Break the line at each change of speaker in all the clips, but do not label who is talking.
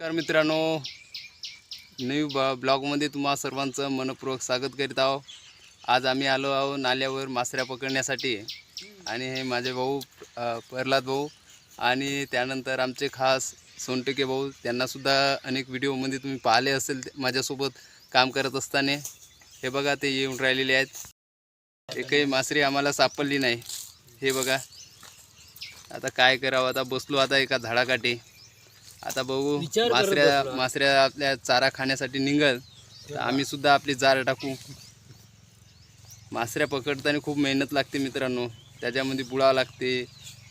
नमस्कार मित्रांनो न्यू ब ब्लॉगमध्ये तुम्हा सर्वांचं मनपूर्वक स्वागत करीत आहो आज आम्ही आलो आहो नाल्यावर मासऱ्या पकडण्यासाठी. आणि हे माझे भाऊ प्रल्हाद भाऊ आणि त्यानंतर आमचे खास सोनटके भाऊ. त्यांनासुद्धा अनेक व्हिडिओमध्ये तुम्ही पाहिले असेल माझ्यासोबत काम करत असताना. हे बघा ते येऊन राहिलेले आहेत. एकही मासरी आम्हाला सापडली नाही. हे बघा. आता काय करावं? आता बसलो आता एका झाडाकाठी. आता बघू मासऱ्या. मासऱ्या आपल्या चारा खाण्यासाठी निघल तर आम्ही सुद्धा आपली जार टाकू. मासऱ्या पकडताना खूप मेहनत लागते मित्रांनो. त्याच्यामध्ये बुडावं लागते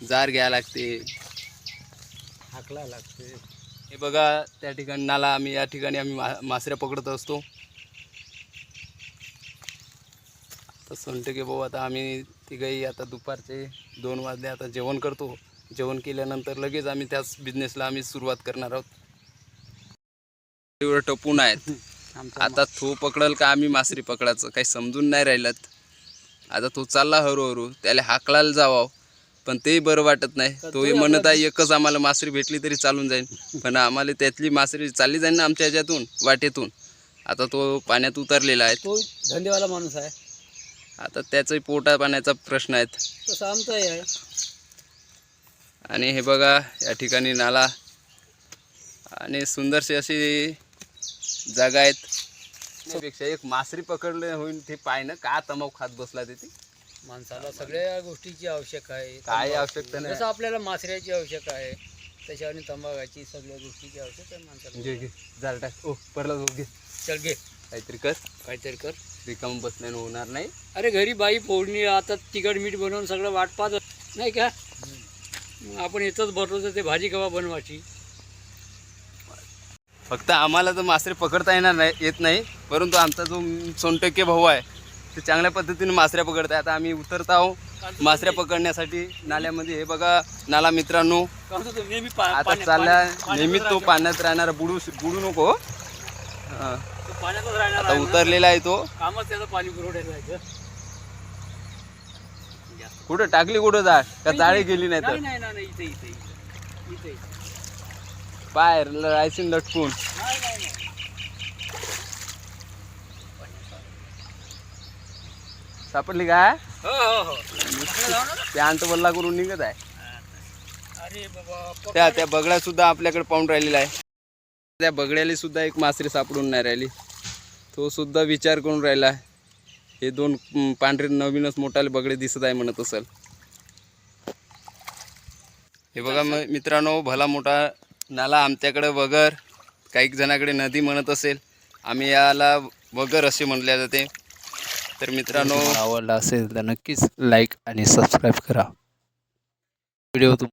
जार घ्यावं लागते.
हाकला लागते.
हे बघा त्या ठिकाणी नाला आम्ही या ठिकाणी आम्ही मा मासऱ्या पकडत असतो. आता सोनटके भाऊ आता आम्ही तिघही आता दुपारचे दोन वाजले आता जेवण करतो. जेवण केल्यानंतर लगेच आम्ही त्याच बिझनेसला आम्ही सुरुवात करणार आहोत. एवढं टपून आहेत. आता तो पकडल का आम्ही मासरी पकडायचं? काही समजून नाही राहिलं आता तो चालला हळूहळू. त्याला हाकलायला जावावं. पण तेही बरं वाटत नाही. तोही म्हणत आहे एकच आम्हाला मासरी भेटली तरी चालून जाईल पण आम्हाला त्यातली मासरी चालली जाईल ना आमच्या ह्याच्यातून वाटेतून. आता तो पाण्यात उतरलेला आहे.
तो धंदेवाला माणूस आहे.
आता त्याचंही पोटा पाण्याचा प्रश्न आहेत.
तसं आमचाही आहे.
आणि हे बघा या ठिकाणी नाला. आणि सुंदरशी अशी जागा आहेत. त्यापेक्षा एक मासरी पकडले होईल ते पाय ना का तमाऊ खात बसला तिथे
माणसाला सगळ्या गोष्टीची आवश्यक आहे.
काय आवश्यकता नाही.
जसं आपल्याला मासऱ्याची आवश्यक आहे त्याच्यावर तंबाखाची सगळ्या गोष्टीची आवश्यक आहे माणसाला.
घे घे. झाड टाक. ओ परला घे.
चल घे.
काहीतरी कर.
काहीतरी कर.
रिकाम बसण्यानं होणार नाही.
अरे घरी बाई फोडणी आता तिखट मीठ बनवून सगळं वाट पाहत असते, नाही का? आपण येतच भरलो ते भाजी कवा बनवायची?
फक्त आम्हाला तर मासरे पकडता येणार नाही येत नाही. परंतु आमचा जो सोनटक्के भाऊ आहे ते चांगल्या पद्धतीने मासऱ्या पकडत आहे. आता आम्ही उतरत आहोत मासऱ्या पकडण्यासाठी नाल्यामध्ये. हे बघा नाला मित्रांनो. आता चालला नेहमी तो पाण्यात राहणारा बुडू बुडू नको हा. आता. उतरलेला आहे तो.
पाणी
कुठं टाकली कुठं जाळ का जाळी गेली नाही तर?
इथे इथे इथे. इथे इथे.
पाय राहायची लटकून सापडली काय पॅन्ट वल्ला करून निघत आहे. त्या त्या बगड्या सुद्धा आपल्याकडे पाहून राहिलेला आहे. त्या बगड्याला सुद्धा एक मासरी सापडून नाही राहिली. तो सुद्धा विचार करून राहिला हे दोन पांढरे नवीनच मोठाले बगडे दिसत आहे म्हणत असेल. हे बघा मग मित्रांनो भला मोठा नाला आमच्याकडे वगर. काही जणाकडे नदी म्हणत असेल आम्ही याला वगर असे म्हणले जाते. तर मित्रांनो
आवडला असेल तर नक्कीच लाईक आणि सबस्क्राईब करा. व्हिडिओ तुम